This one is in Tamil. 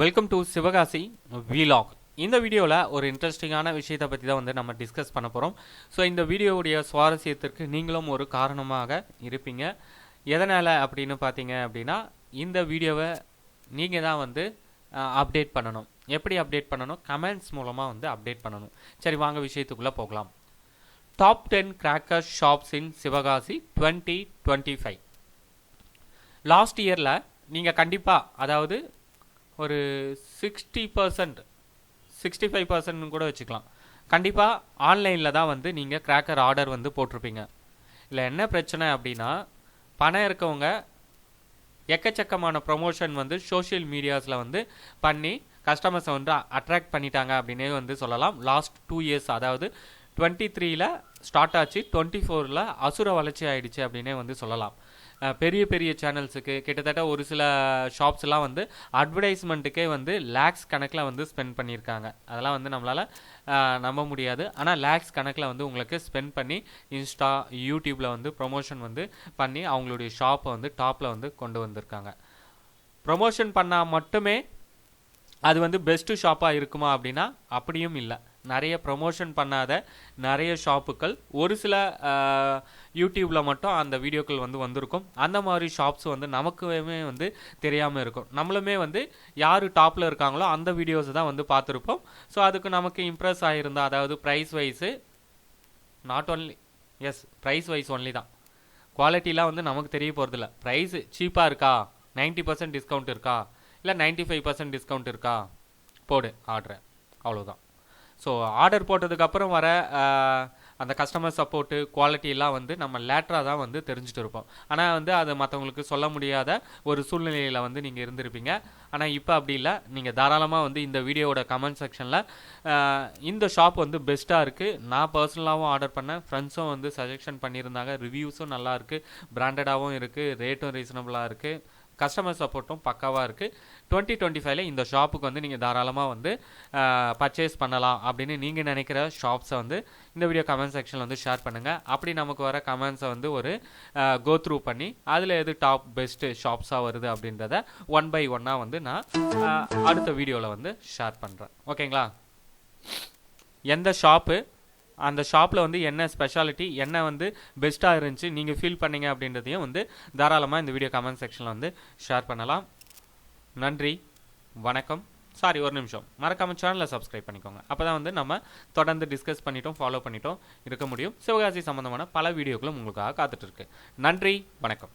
வெல்கம் டு சிவகாசி விலாக் இந்த வீடியோவில் ஒரு இன்ட்ரெஸ்டிங்கான விஷயத்தை பற்றி தான் வந்து நம்ம டிஸ்கஸ் பண்ண போகிறோம் ஸோ இந்த வீடியோவுடைய சுவாரஸ்யத்திற்கு நீங்களும் ஒரு காரணமாக இருப்பீங்க. எதனால் அப்படின்னு பார்த்தீங்க அப்படின்னா இந்த வீடியோவை நீங்கள் தான் வந்து அப்டேட் பண்ணணும். எப்படி அப்டேட் பண்ணணும்? கமெண்ட்ஸ் மூலமாக வந்து அப்டேட் பண்ணணும். சரி வாங்க விஷயத்துக்குள்ளே போகலாம். Top ten cracker shops in Sivakasi twenty twenty five last இயரில் நீங்கள் கண்டிப்பாக அதாவது ஒரு சிக்ஸ்டி பர்சன்ட் சிக்ஸ்டி ஃபைவ் பர்சன்ட்னு கூட வச்சுக்கலாம். கண்டிப்பாக ஆன்லைனில் தான் வந்து நீங்கள் கிராக்கர் ஆர்டர் வந்து போட்டிருப்பீங்க. இல்லை என்ன பிரச்சனை அப்படின்னா பணம் இருக்கவங்க எக்கச்சக்கமான ப்ரொமோஷன் வந்து சோஷியல் மீடியாஸில் வந்து பண்ணி கஸ்டமர்ஸை வந்து அட்ராக்ட் பண்ணிட்டாங்க அப்படின்னே வந்து சொல்லலாம். லாஸ்ட் டூ இயர்ஸ் அதாவது டுவெண்ட்டி த்ரீல ஸ்டார்ட் ஆச்சு. டுவெண்ட்டி ஃபோரில் அசுர வளர்ச்சி ஆகிடுச்சு அப்படின்னே வந்து சொல்லலாம். பெரிய பெரிய சேனல்ஸுக்கு கிட்டத்தட்ட ஒரு சில ஷாப்ஸ்லாம் வந்து அட்வர்டைஸ்மெண்ட்டுக்கே வந்து லேக்ஸ் கணக்கில் வந்து ஸ்பெண்ட் பண்ணியிருக்காங்க. அதெல்லாம் வந்து நம்மளால் நம்ப முடியாது. ஆனால் லேக்ஸ் கணக்கில் வந்து உங்களுக்கு ஸ்பெண்ட் பண்ணி இன்ஸ்டா யூடியூப்பில் வந்து ப்ரொமோஷன் வந்து பண்ணி அவங்களுடைய ஷாப்பை வந்து டாப்பில் வந்து கொண்டு வந்திருக்காங்க. ப்ரொமோஷன் பண்ணால் மட்டுமே அது வந்து பெஸ்ட்டு ஷாப்பாக இருக்குமா அப்படின்னா அப்படியும் இல்லை. நிறைய ப்ரொமோஷன் பண்ணாத நிறைய ஷாப்புகள் ஒரு சில யூடியூப்பில் மட்டும் அந்த வீடியோக்கள் வந்து வந்திருக்கும். அந்த மாதிரி ஷாப்ஸ் வந்து நமக்குமே வந்து தெரியாமல் இருக்கும். நம்மளுமே வந்து யார் டாப்பில் இருக்காங்களோ அந்த வீடியோஸ் தான் வந்து பார்த்துருப்போம். ஸோ அதுக்கு நமக்கு இம்ப்ரெஸ் ஆகியிருந்தால் அதாவது price wise not only as price wise only தான். குவாலிட்டிலாம் வந்து நமக்கு தெரிய போகிறதில்ல ப்ரைஸு சீப்பாக இருக்கா? நைன்ட்டி பர்சன்ட் டிஸ்கவுண்ட் இருக்கா? இல்லை நைன்ட்டி ஃபைவ் பர்சன்ட் டிஸ்கவுண்ட் இருக்கா? போடு ஆர்டரை அவ்வளோதான் ஸோ ஆர்டர் போட்டதுக்கப்புறம் வர அந்த கஸ்டமர் சப்போர்ட்டு குவாலிட்டியெல்லாம் வந்து நம்ம லேட்டராக தான் வந்து தெரிஞ்சுட்டு இருப்போம். ஆனால் வந்து அது மற்றவங்களுக்கு சொல்ல முடியாத ஒரு சூழ்நிலையில் வந்து நீங்கள் இருந்திருப்பீங்க. ஆனால் இப்போ அப்படி இல்லை. நீங்கள் தாராளமாக வந்து இந்த வீடியோவோட கமெண்ட் செக்ஷனில் இந்த ஷாப் வந்து பெஸ்ட்டாக இருக்குது நான் பர்சனலாகவும் ஆர்டர் பண்ணேன். ஃப்ரெண்ட்ஸும் வந்து சஜெஷன் பண்ணியிருந்தாங்க. ரிவ்யூஸும் நல்லாயிருக்கு பிராண்டடாகவும் இருக்குது ரேட்டும் ரீசனபுளாக இருக்குது கஸ்டமர் சப்போர்ட்டும் பக்காவாக இருக்குது டுவெண்ட்டி டுவெண்ட்டி ஃபைவ்ல இந்த ஷாப்புக்கு வந்து நீங்கள் தாராளமாக வந்து பர்ச்சேஸ் பண்ணலாம் அப்படின்னு நீங்கள் நினைக்கிற ஷாப்ஸை வந்து இந்த வீடியோ கமெண்ட் செக்ஷனில் வந்து ஷேர் பண்ணுங்கள் அப்படி நமக்கு வர கமெண்ட்ஸை வந்து ஒரு கோ த்ரூ பண்ணி அதில் எது டாப் பெஸ்ட்டு ஷாப்ஸாக வருது அப்படின்றத ஒன் பை ஒன்னாக வந்து நான் அடுத்த வீடியோவில் வந்து ஷேர் பண்ணுறேன் ஓகேங்களா எந்த ஷாப்பு அந்த ஷாப்பில் வந்து என்ன ஸ்பெஷாலிட்டி என்ன வந்து பெஸ்ட்டாக இருந்துச்சு நீங்கள் ஃபீல் பண்ணீங்க அப்படின்றதையும் வந்து தாராளமாக இந்த வீடியோ கமெண்ட் செக்ஷனில் வந்து ஷேர் பண்ணலாம். நன்றி வணக்கம். சாரி ஒரு நிமிஷம். மறக்காம சேனலை சப்ஸ்கிரைப் பண்ணிக்கோங்க. அப்போ தான் வந்து நம்ம தொடர்ந்து டிஸ்கஸ் பண்ணிட்டோம் ஃபாலோ பண்ணிட்டோம் இருக்க முடியும். சிவகாசி சம்மந்தமான பல வீடியோக்களும் உங்களுக்காக காத்துட்ருக்கு நன்றி வணக்கம்.